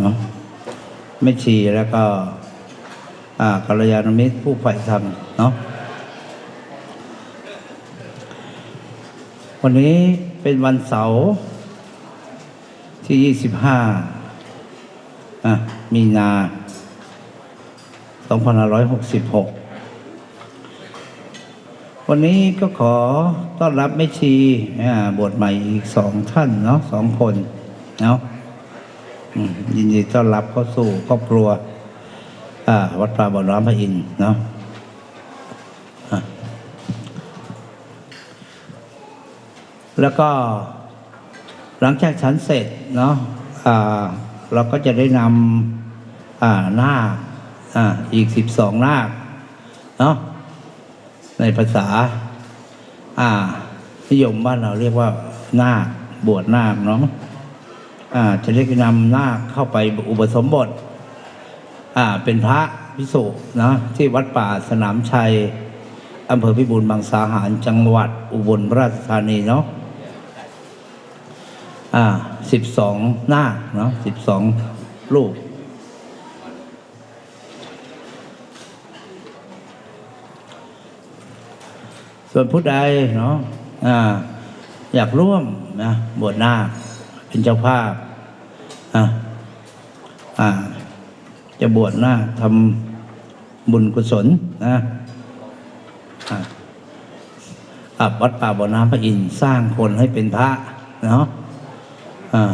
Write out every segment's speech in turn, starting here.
เนาะไม่ชีแล้วก็อ่ากัลยาณมิตรผู้ใฝ่ธรรมเนาะวันนี้เป็นวันเสาร์ที่ยี่สิบห้ามีนาสองพันห้าร้อยหกสิบหกวันนี้ก็ขอต้อนรับแม่ชีบวชใหม่อีกสองท่านเนาะสองคนเนาะ ยินดีต้อนรับเข้าสู่ครอบครัววัดป่าบ่อน้ำพระอินทร์เนาะแล้วก็หลังจากฉันเสร็จเนาะเราก็จะได้นำอ่านาคอ่าอีกสิบสองหน้าเนาะในภาษาอ่านิยมบ้านเราเรียกว่าหน้าบวชหน้าเนาะ จะเรียกนำนาคเข้าไปอุปสมบทเป็นพระพิสุนะที่วัดป่าสนามชัยอำเภอพิบูลมังสาหารจังหวัดอุบลราชธานีเนาะอ่าสิบสองหน้าคเนาะสิบสองลูกส่วนผู้ใดเนาะอ่าอยากร่วมนะบวชนาค เป็นเจ้าภาพอ่าอ่า จะบวชน้าทำบุญกุศลนะอะวัดป่าบ่อน้ำพระอินทร์สร้างคนให้เป็นพระเนาะอ่า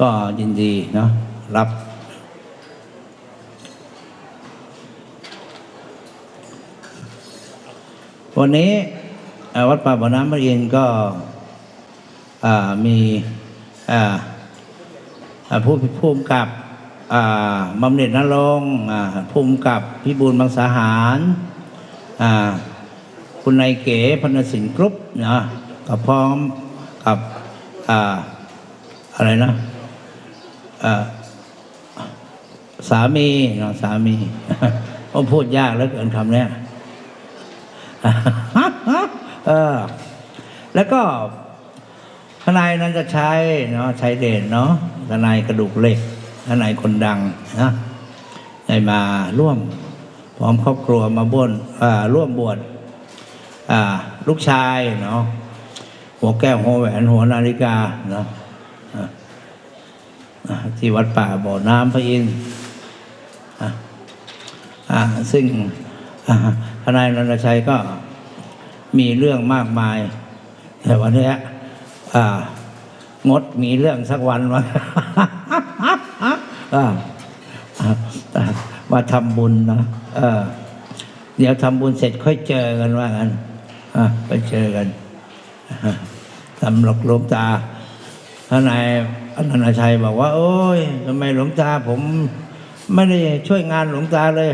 ก็ยินดีเนาะรับวันนี้วัดป่าบ่อน้ำพระอินทร์ก็อ่ามี ผู้ผู้กำกับอ่าบำเหน็จนรงอ่าภูมิกับพิบูลมังสาหารอ่าคุณนายเก๋พนสินกรุ๊ปนะกับพร้อมกับอ่าอะไรนะอ่าสามีเนาะสามีผมพูดยากแล้วเกินคำเนี้ยเออแล้วก็ ทนายนันจะใช้เนาะใช้เด่นเนาะทนายกระดูกเหล็กทนายคนดังนะได้มาร่วมพร้อมครอบครัวมาบนอ่าร่วมบวชลูกชายเนาะหัวแก้วหัวแหวนหัวนาฬิกาเนาะที่วัดป่าบ่อน้ำพระอินทร์ซึ่งอ่าทนายนันทชัยก็มีเรื่องมากมาย แต่วันนี้ งดมีเรื่องสักวันวะอ่าามาทำบุญนะเเดี๋ยวทำบุญเสร็จค่อยเจอกันว่ากันไปเจอกันอะทำหลอกหลวงตาทนายอนันตชัยบอกว่า โอ้ยทำไมหลวงตาผมไม่ได้ช่วยงานหลวงตาเลย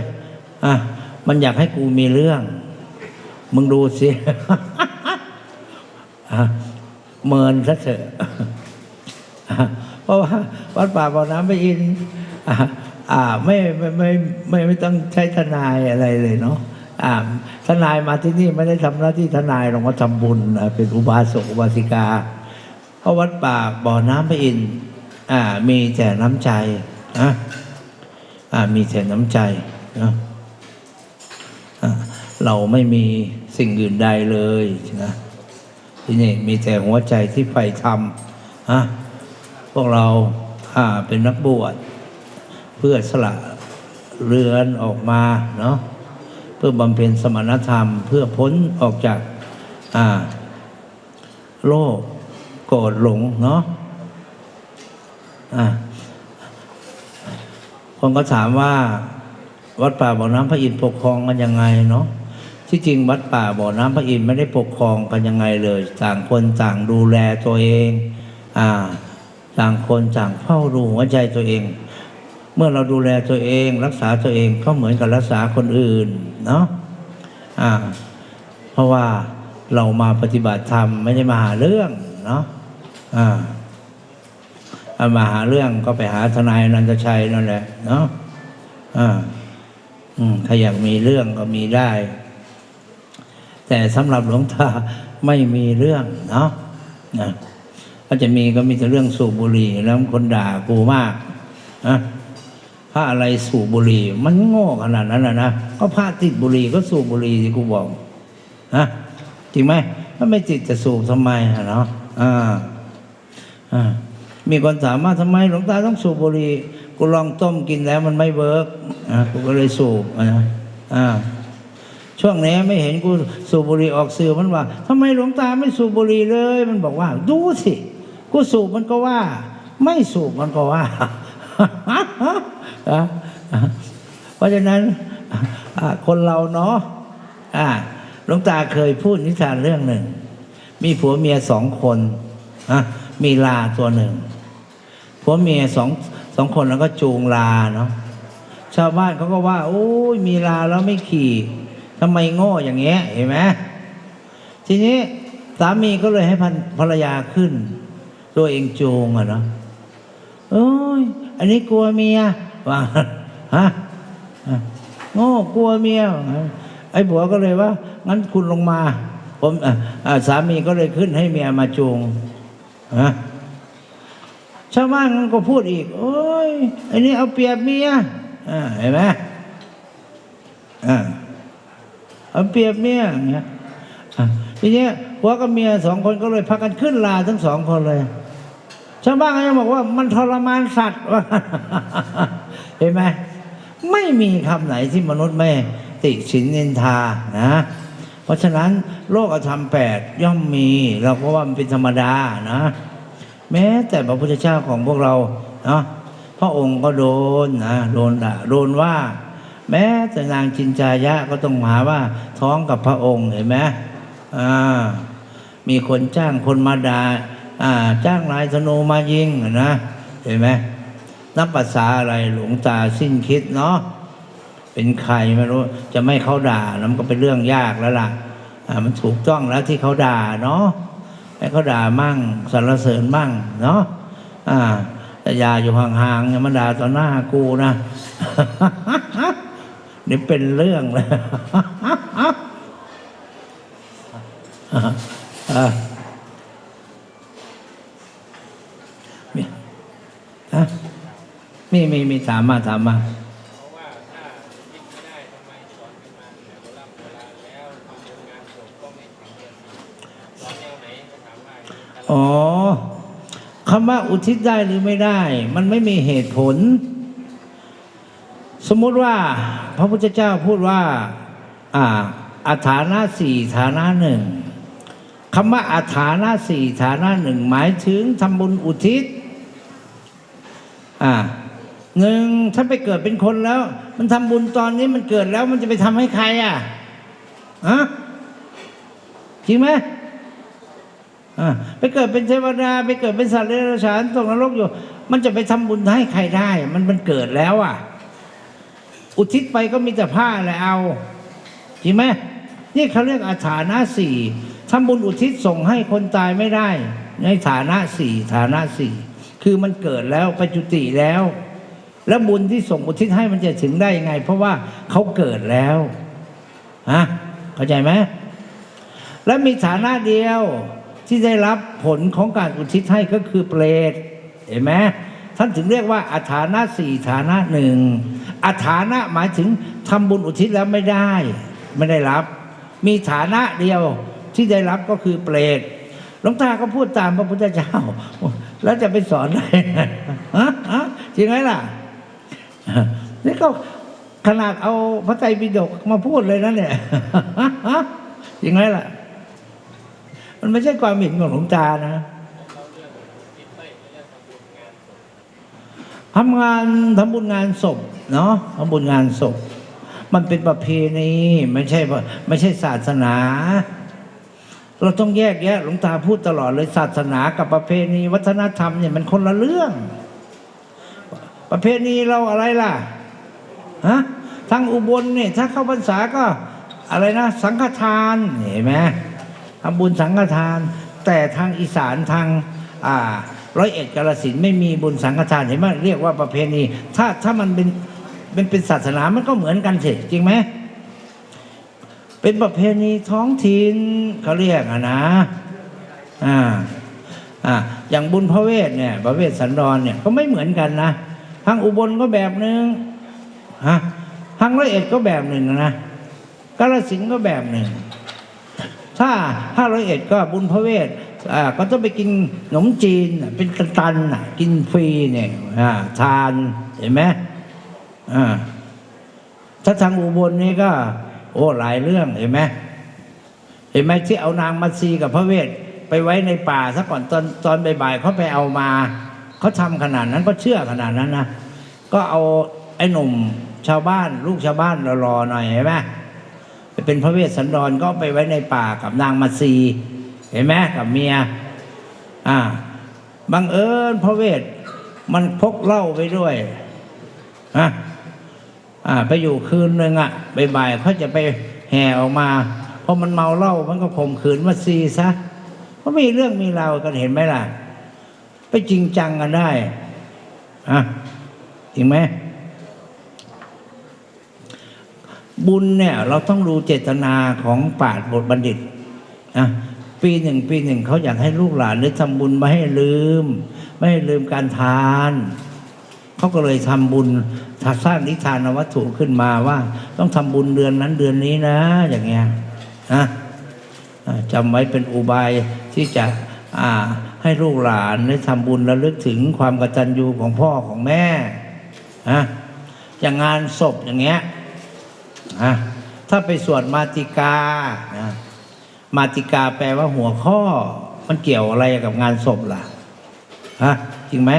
อะมันอยากให้กูมีเรื่อง มึงดูสิอะ เมินซะเถอะเพราะว่าวัดป่าบ่อน้ำพระอินทร์อ่าอ่ไม่ไม่ไม่ไม่ไม่ต้องใช้ทนายอะไรเลยเนาะอ่าทนายมาที่นี่ไม่ได้ทำหน้าที่ทนายหรอกมาทำบุญเป็นอุบาสกอุบาสิกา เพราะวัดป่าบ่อน้ำพระอินทร์อ่า มีแต่น้ำใจนะอ่ามีแต่น้ำใจนะเราไม่มีสิ่งอื่นใดเลยนะ ที่นี่มีแต่หัวใจที่ใฝ่ธรรมอะพวกเราอ่าเป็นนักบวชเพื่อสละเรือนออกมาเนาะเพื่อบำเพ็ญสมณธรรม เพื่อพ้นออกจากอ่าโลกโกรธหลงเนาะอ่าคนก็ถามว่า วัดป่าบ่อน้ำพระอินทร์ปกครองกันยังไงเนาะ ที่จริงวัดป่าบ่อน้ำพระอินทร์ไม่ได้ปกครองกันยังไงเลย ต่างคนต่างดูแลตัวเอง อ่า ต่างคนต่างเฝ้าดูหัวใจตัวเอง เมื่อเราดูแลตัวเองรักษาตัวเองก็เหมือนกับรักษาคนอื่นเนาะอ่า เพราะว่าเรามาปฏิบัติธรรมไม่ได้มาหาเรื่องเนาะอ่าเอามาหาเรื่องก็ไปหาทนายนันตชัยนั่นแหละเนาะอ่าอืมถ้าอยากมีเรื่องก็มีได้ แต่สำหรับหลวงตาไม่มีเรื่องเนาะนะถ้าจะมีก็มีแต่เรื่องสูบบุหรี่แล้วคนด่ากูมากนะพระอะไรสูบบุหรี่ มันโง่ขนาดนั้นนะนะก็พระติดบุหรี่ก็สูบบุหรี่ที่กูบอกนะจริงไหมถ้าไม่ติดจะสูบทำไมเนาะอ่าอ่ามีคนถามว่าทำไมหลวงตาต้องสูบบุหรี่กูลองต้มกินแล้วมันไม่เวิร์กอะกูก็เลยสูบอะอ่า ช่วงนี้ไม่เห็นกูสูบบุหรี่ออกสื่อมันว่าทำไมหลวงตาไม่สูบบุหรี่เลย มันบอกว่า ดูสิกูสูบมันก็ว่า ไม่สูบมันก็ว่าเพราะฉะนั้นคนเราเนาะหลวงตาเคยพูดนิทานเรื่องหนึ่ง มีผัวเมียสองคนมีลาตัวหนึ่งผัวเมียสองสองคนแล้วก็จูงลาเนาะชาวบ้านเขาก็ว่า โอ้ยมีลาแล้วไม่ขี่ ทำไมโง่อย่างเงี้ยเห็นไหมทีนี้สามีก็เลยให้ภรรยาขึ้น ตัวเองจูงอะเนาะเอ้ย อันนี้กลัวเมียว่าฮะโง่กลัวเมียไอ้ผัวก็เลยว่า งั้นคุณลงมา ผมสามีก็เลยขึ้นให้เมียมาจูงฮะชาวบ้านมันก็พูดอีก โอ้ยอันนี้เอาเปรียบเมียเห็นไหมอ่า เอาเปรียบเมียอย่างเงี้ยทีนี้ผัวกับเมียสองคนก็เลยพากันขึ้นลาทั้งสองคนเลยชาวบ้านก็ยังบอกว่ามันทรมานสัตว์ว่าเห็นไหมไม่มีคำไหนที่มนุษย์ไม่ติฉินนินทานะ เพราะฉะนั้นโลกธรรมแปดย่อมมี เราก็ว่ามันเป็นธรรมดานะ แม้แต่พระพุทธเจ้าของพวกเราเนาะพระองค์ก็โดนนะโดนด่าโดนว่า แม้แต่นางจินจายะก็ต้องหาว่าท้องกับพระองค์เห็นไหมอ่ามีคนจ้างคนมาด่าอ่า จ้างนายธนูมายิงนะเห็นไหมนับภาษาอะไรหลวงตาสิ้นคิดเนาะเป็นใครไม่รู้ จะไม่เขาด่านะมันก็เป็นเรื่องยากแล้วล่ะอ่ามันถูกต้องแล้วที่เขาด่าเนาะให้เขาด่ามั่งสรรเสริญมั่งเนาะอ่าแต่ยาอยู่ห่างๆอย่ามาด่าต่อหน้ากูนะ นี่เป็นเรื่องเลยอะมีฮะมีมีมีถามมาถามมาเพราะว่าถ้าคิดไม่ได้ทำไมสอนกันมาแต่โบราณโบราณแล้วทำบุญงานศพก็ไม่ถึงเดือนสามว่าอย่างนี้ตลอดอ๋อคำว่าอุทิศได้หรือไม่ได้ มันไม่มีเหตุผล สมมุติว่าพระพุทธเจ้าพูดว่าอ่าอัฐานะสี่ฐานะหนึ่งคำว่าอัฐานะสี่ฐานะหนึ่งหมายถึงทำบุญอุทิศอ่าหนึ่งถ้าไปเกิดเป็นคนแล้ว มันทำบุญตอนนี้มันเกิดแล้วมันจะไปทำให้ใครอะฮะจริงไหมอ่าไปเกิดเป็นเทวดา ไปเกิดเป็นสัตว์เดรัจฉานตกนรกอยู่ มันจะไปทำบุญให้ใครได้ มันมันเกิดแล้วอะ อุทิศไปก็มีแต่ผ้าแหละเอาจริงไหมนี่เขาเรียกอาฐานะสี่ทำบุญอุทิศส่งให้คนตายไม่ได้ ในฐานะสี่ฐานะสี่คือมันเกิดแล้วไปจุติแล้ว แล้วบุญที่ส่งอุทิศให้มันจะถึงได้ยังไง เพราะว่าเขาเกิดแล้วฮะเข้าใจไหมและมีฐานะเดียวที่ได้รับผลของการอุทิศให้ก็คือเปรตเห็นไหม ท่านถึงเรียกว่าอาฐานะสี่ฐานะหนึ่งอาฐานะหมายถึงทำบุญอุทิศแล้วไม่ได้ ไม่ได้รับ มีฐานะเดียวที่ได้รับก็คือเปรตหลวงตาก็พูดตามพระพุทธเจ้า แล้วจะไปสอนได้ไงฮะฮะจริงไหมล่ะนี่ก็ขนาดเอาพระไตรปิฎกมาพูดเลยนะเนี่ยจริงไหมล่ะ มันไม่ใช่ความเห็นของหลวงตานะ ทำงานทำบุญงานศพเนาะทำบุญงานศพ มันเป็นประเพณีไม่ใช่ไม่ใช่ศาสนา เราต้องแยกแยะหลวงตาพูดตลอดเลยศาสนากับประเพณี วัฒนธรรมเนี่ยมันคนละเรื่อง ประเพณีเราอะไรล่ะฮะทางอุบลเนี่ยถ้าเข้าพรรษาก็อะไรนะ สังฆทานเห็นไหมทำบุญสังฆทาน แต่ทางอีสานทางอ่า ร้อยเอ็ดกาลสินไม่มีบุญสังฆทานเห็นไหมเรียกว่าประเพณี ถ้าถ้ามันเป็นเป็นเป็นศาสนามันก็เหมือนกันสิจริงไหมเป็นประเพณีท้องถิ่นเขาเรียกอะนะอ่าอ่าอย่างบุญพระเวทเนี่ยพระเวทสันดรเนี่ยก็ไม่เหมือนกันนะทางอุบลก็แบบหนึ่งฮะทางร้อยเอ็ดก็แบบหนึ่งนะกาฬสินก็แบบหนึ่งถ้าถ้าร้อยเอ็ดก็บุญพระเวท อ่าก็ต้องไปกินขนมจีนเป็นตันๆน่ะกินฟรีเนี่ยอ่าทานเห็นไหมอ่าถ้าทางอุบลนี่ก็ โอ้หลายเรื่องเห็นไหมเห็นไหมที่เอานางมาซีกับพระเวทไปไว้ในป่าซะก่อนตอนตอนบ่ายๆเขาไปเอามาเขาทำขนาดนั้นก็เชื่อขนาดนั้นนะก็เอาไอ้หนุ่มชาวบ้าน ลูกชาวบ้านรอๆหน่อยเห็นไหมไปเป็นพระเวสสันดรก็ไปไว้ในป่ากับนางมาซี เห็นไหมกับเมีย อ่าบังเอิญพระเวท มันพกเหล้าไปด้วยฮะอ่า ไปอยู่คืนหนึ่งอะบ่ายๆเขาจะไปแห่ออกมาเพอมันเมาเหล้ามันก็ข่มขืนมาซีซะก็มีเรื่องมีราวกันเห็นไหมล่ะ ไปจริงจังกันได้อะจริงไหมบุญเนี่ย เราต้องดูเจตนาของปาชญ์บทบัณฑิตนะ ปีหนึ่งปีหนึ่งเขาอยากให้ลูกหลานได้ทำบุญไม่ให้ลืม ไม่ให้ลืมการทาน เขาก็เลยทำบุญสร้างนิทานวัตถุขึ้นมาว่า ต้องทำบุญเดือนนั้นเดือนนี้นะ อย่างเงี้ยนะจำไว้เป็นอุบายที่จะอ่าให้ลูกหลานได้ทำบุญระลึกถึงความกตัญญูของพ่อของแม่นะอย่างงานศพอย่างเงี้ยนะถ้าไปสวดมาติกานะ มาติกาแปลว่าหัวข้อ มันเกี่ยวอะไรกับงานศพล่ะฮะจริงไหม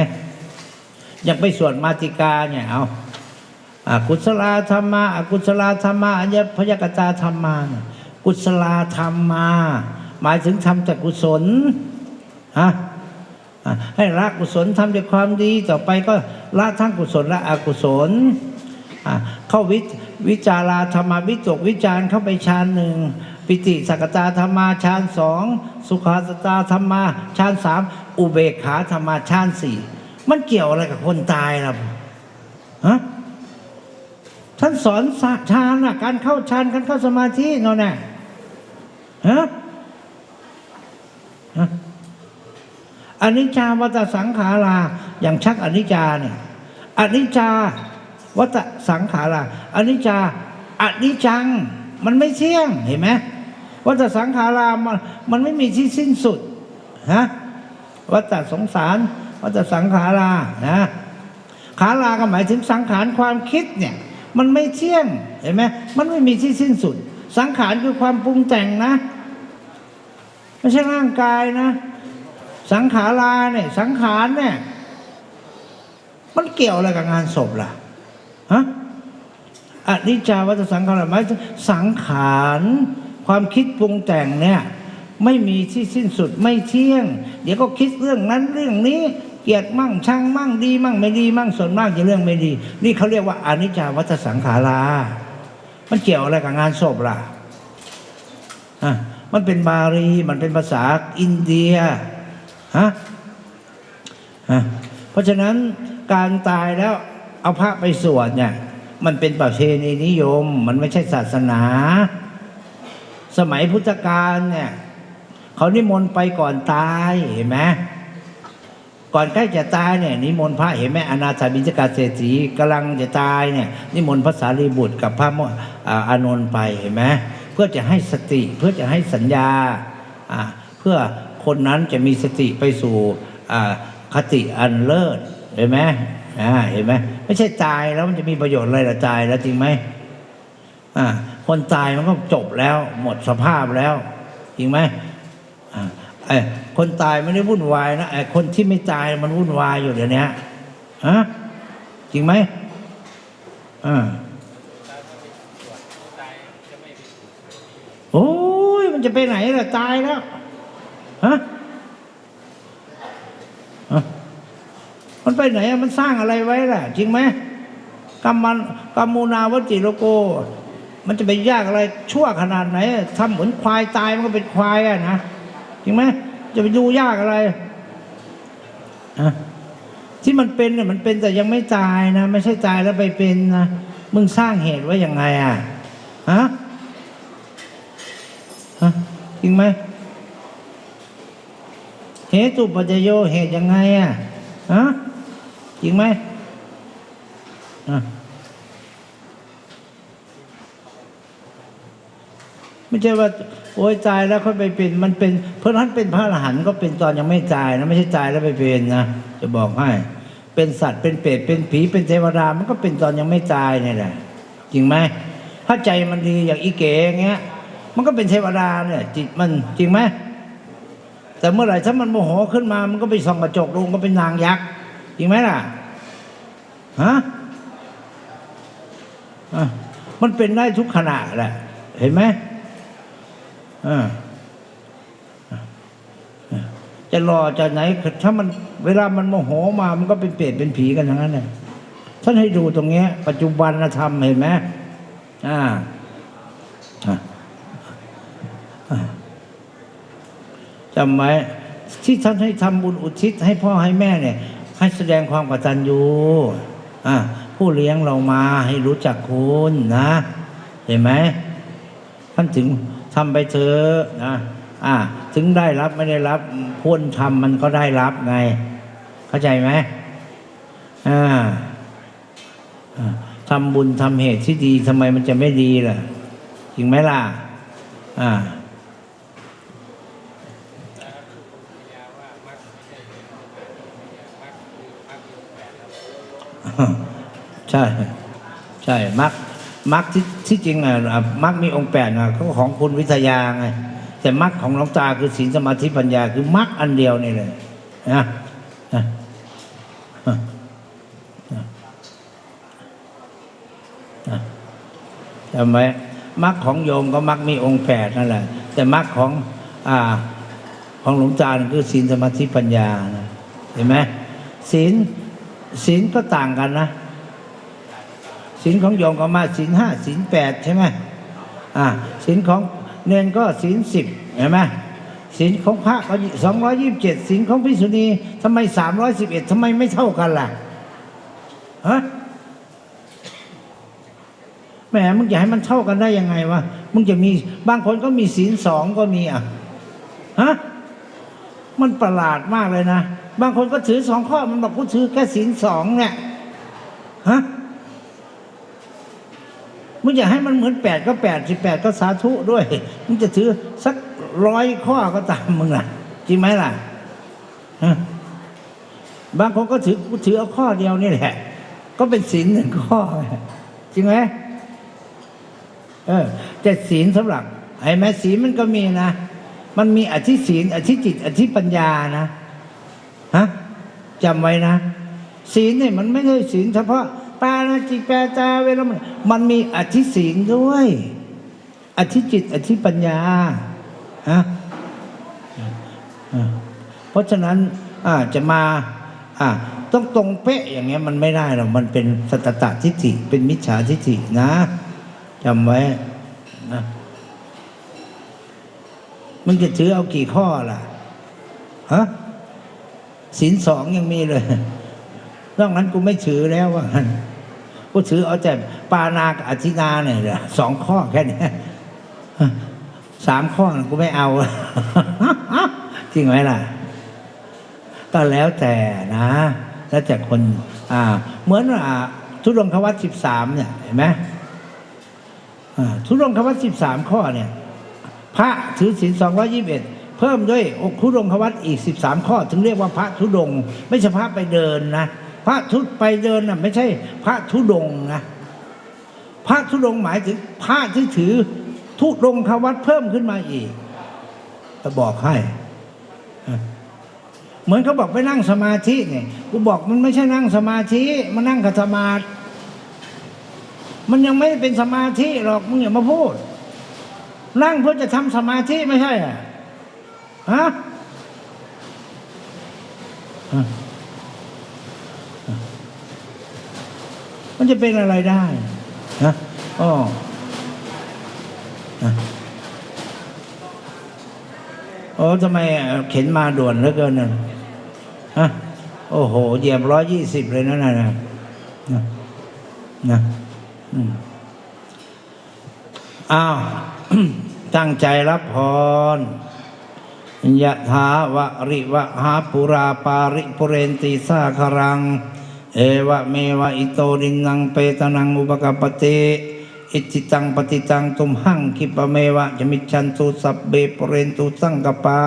อยากไปสวดมาติกาเนี่ยเอาอากุศลธรรมาอากุศลธรรมาอัญญพยกตาธรรมากุศลธรรมา หมายถึงทำจากกุศลฮะให้ละกุศลทำจากความดีต่อไปก็ละทั้งกุศลและอกุศลเข้าวิวิจาราธรรมวิตกวิจารเข้าไปฌานหนึ่ง ปิติสักตาธรรมาฌานสองสุขาสตาธรรมาฌานสามอุเบกขาธรรมาฌานสี่มันเกี่ยวอะไรกับคนตายล่ะฮะท่านสอนฌานน่ะการเข้าฌานการเข้าสมาธิเนาะน่ะฮะฮะอนิจจาวัตสังขาราอย่างชักอนิจจาเนี่ยอนิจจาวัตสังขาราอนิจจาอนิจจัง มันไม่เที่ยงเห็นไหม วัตสังขารามันมันไม่มีที่สิ้นสุดฮะวัตสงสารวัตสังขารานะขาราก็หมายถึงสังขารความคิดเนี่ย มันไม่เที่ยงเห็นไหมมันไม่มีที่สิ้นสุด สังขารคือความปรุงแต่งนะไม่ใช่ร่างกายนะ สังขาราเนี่ยสังขารเนี่ยมันเกี่ยวอะไรกับงานศพล่ะฮะอนิจจาวัตสังขารหมายถึงสังขาร ความคิดปรุงแต่งเนี่ยไม่มีที่สิ้นสุดไม่เที่ยง เดี๋ยวก็คิดเรื่องนั้นเรื่องนี้เกียดมั่งช่างมั่งดีมั่งไม่ดีมั่งส่วนมากจะเรื่องไม่ดี นี่เขาเรียกว่าอนิจจาวัตสังขารา มันเกี่ยวอะไรกับงานศพล่ะอะมันเป็นบาลีมันเป็นภาษาอินเดียฮะฮะเพราะฉะนั้นการตายแล้วเอาพระไปสวดเนี่ยมันเป็นประเพณีนิยม มันไม่ใช่ศาสนา สมัยพุทธกาลเนี่ยเขานิมนต์ไปก่อนตายเห็นไหมก่อนใกล้จะตายเนี่ยนิมนต์พระเห็นไหมอนาถบิณฑกาเศรษฐีกำลังจะตายเนี่ยนิมนต์พระสารีบุตรกับพระมอ่าอานนท์ไปเห็นไหมเพื่อจะให้สติเพื่อจะให้สัญญาเพื่อคนนั้นจะมีสติไปสู่คติอันเลิศเห็นไหมเห็นไหมไม่ใช่ตายแล้วมันจะมีประโยชน์อะไรล่ะตายแล้วจริงไหมอ่า คนตายมันก็จบแล้ว หมดสภาพแล้ว จริงไหมไอ้คนตายไม่ได้วุ่นวายนะไอ้คนที่ไม่ตายมันวุ่นวายอยู่เดี๋ยวนี้ฮะจริงไหมอ่าโอ้ยมันจะไปไหนล่ะตายแล้วฮะมันไปไหนมันสร้างอะไรไว้ล่ะ จริงไหมกรรมันกรรมูนาวจิโลโก มันจะไปยากอะไรชั่วขนาดไหนทำเหมือนควายตายมันก็เป็นควายอะนะจริงไหมจะไปดูยากอะไรอะที่มันเป็นเนี่ยมันเป็นแต่ยังไม่ตายนะไม่ใช่ตายแล้วไปเป็นนะมึงสร้างเหตุไว้ยังไงอะฮะฮะจริงไหมเหตุปัจจโยเหตุยังไงอะฮะจริงไหมอะ ไม่ใช่ว่าโอ้ยตายแล้วค่อยไปเป็นมันเป็น เพราะนั้นเป็นพระอรหันต์ก็เป็นตอนยังไม่ตายนะไม่ใช่ตายแล้วไปเป็นนะจะบอกให้ เป็นสัตว์เป็นเปรตเป็นผีเป็นเทวดามันก็เป็นตอนยังไม่ตายนี่แหละจริงไหมถ้าใจมันดีอย่างอีเก๋อย่างเงี้ย มันก็เป็นเทวดาเนี่ยจิตมันจริงไหมแต่เมื่อไหร่ถ้ามันโมโหขึ้นมา มันก็ไปส่องกระจกลงก็เป็นนางยักษ์จริงไหมล่ะฮะมันเป็นได้ทุกขณะแหละเห็นไหม จะรอจะไหน ถ้ามันเวลามันโมโหมา มันก็เป็นเปรตเป็นผีกันทั้งนั้นเลยท่านให้ดูตรงเนี้ย ปัจจุบันธรรมเห็นไหมอ่าจำไว้ที่ท่านให้ทำบุญอุทิศให้พ่อให้แม่เนี่ย ให้แสดงความกตัญญูอ่าผู้เลี้ยงเรามาให้รู้จักคุณนะ เห็นไหมท่านถึง ทำไปเถอะนะอ่าถึงได้รับไม่ได้รับพ้นทำมันก็ได้รับไง เข้าใจไหมอ่าทำบุญทำเหตุที่ดีทำไมมันจะไม่ดีล่ะจริงไหมล่ะ อ่าแล้วคือผมพยาว่ใช่มัก มักคือมักคือแปดครับใช่ใช่มักมักที่ที่จริงอะอะมักมีองค์แปดอะก็ของคุณวิทยาไงแต่มักของหลวงตาคือศีลสมาธิปัญญาคือมักอันเดียวนี่เลยนะนะนะนะนะจำไว้มักของโยมก็มักมีองค์แปดนั่นแหละ แต่มักของอ่าของหลวงตาคือศีลสมาธิปัญญานะเห็นไหมศีลศีลก็ต่างกันนะ ศีลของโยมก็มาศีลห้าศีลแปดใช่ไหมอ่าศีลของเนนก็ศีลสิบเห็นไหมศีลของพระก็สองร้อยยี่สิบเจ็ดศีลของพิสุณีทำไมสามร้อยสิบเอ็ดทำไมไม่เท่ากันล่ะฮะแหมมึงจะให้มันเท่ากันได้ยังไงวะมึงจะมีบางคนก็มีศีลสองก็มีอะฮะมันประหลาดมากเลยนะ บางคนก็ถือสองข้อมันบอกกูถือแค่ศีลสองเนี่ยฮะ มึงอยากให้มันเหมือนแปดก็แปดสิบแปดก็สาธุด้วย มึงจะถือสักร้อยข้อก็ตามมึงล่ะ จริงไหมล่ะบางคนก็ถือกูถือเอาข้อเดียวนี่แหละ ก็เป็นศีลหนึ่งข้อ จริงไหมเออแต่ศีลสำหรับไอ้แม้ศีลมันก็มีนะ มันมีอธิศีลอธิจิต อธิปัญญานะฮะจำไว้นะศีลเนี่ยมันไม่ใช่ศีลเฉพาะ ปานาจิปาตาเวรมนมันมีอธิศีลด้วย อธิจิต อธิปัญญาฮะเพราะฉะนั้นอาจะมาอ่าต้องตรงเป๊ะอย่างเงี้ยมันไม่ได้หรอกมันเป็นสัตตะทิฏฐิเป็นมิจฉาทิฏฐินะจำไว้นะมันจะถือเอากี่ข้อล่ะฮะศีลสองยังมีเลยนอกนั้นกูไม่ถือแล้วว่า กูถือเอาแต่ปานากับอธินาเนี่ยสองข้อแค่นี้สามข้อกูไม่เอาจริงไหมล่ะ ก็แล้วแต่นะ แล้วแต่คน อ่า เหมือนว่าทุดงควัตสิบสามเนี่ยเห็นไหมทุดงควัตสิบสามข้อเนี่ย พระถือศีลสองร้อยี่สิบเอ็ดเพิ่มด้วยอกทุดงควัตอีกสิบสามข้อ ถึงเรียกว่าพระทุดงไม่ใช่พระไปเดินนะ พระทุดไปเดินน่ะไม่ใช่ พระทุดงนะพระทุดงหมายถึงพระที่ถือทุดงควัตเพิ่มขึ้นมาอีกจะบอกให้เหมือนเขาบอกไปนั่งสมาธิเนี่ยกูบอกมันไม่ใช่นั่งสมาธิมันนั่งขัดสมาธิมันยังไม่เป็นสมาธิหรอกมึงอย่ามาพูด นั่งเพื่อจะทำสมาธิไม่ใช่เหรอะฮะ มันจะเป็นอะไรได้ฮะอ๋อฮะโอ้ทำไมเข็นมาด่วนเหลือเกินน่ะฮะโอ้โหเหยียบร้อยยี่สิบเลยนั่นน่ะนะนะนะอ้าว ตั้งใจรับพรยะถาวะริวะหาปุราปาริปุเรนติสาครัง เอวะเมวะอิโตรินังเปตนังอุปกปติอิจิตังปฏิตังตุมหังคิปะเมวะจะมิชันตุสัพเบปเรนตุสังกปา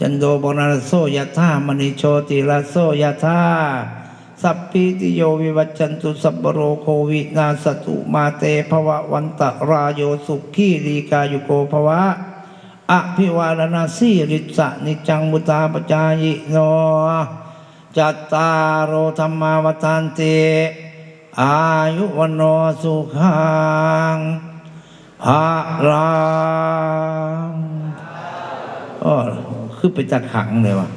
จันโดปนารโสยธามณิโชติลาโสยธาสัพพิติโยวิวัจันตุสัพโรโควินาสตุมาเตภวะวันตะรายโยสุขีรีกายุโกภวะอภิวาลนาสีริสะนิจังมุตาปจายโน จัตตารโรธรรมาวตันติอายุวโนสุขังภาลังอ๋อคือไปจักขังเลยวะ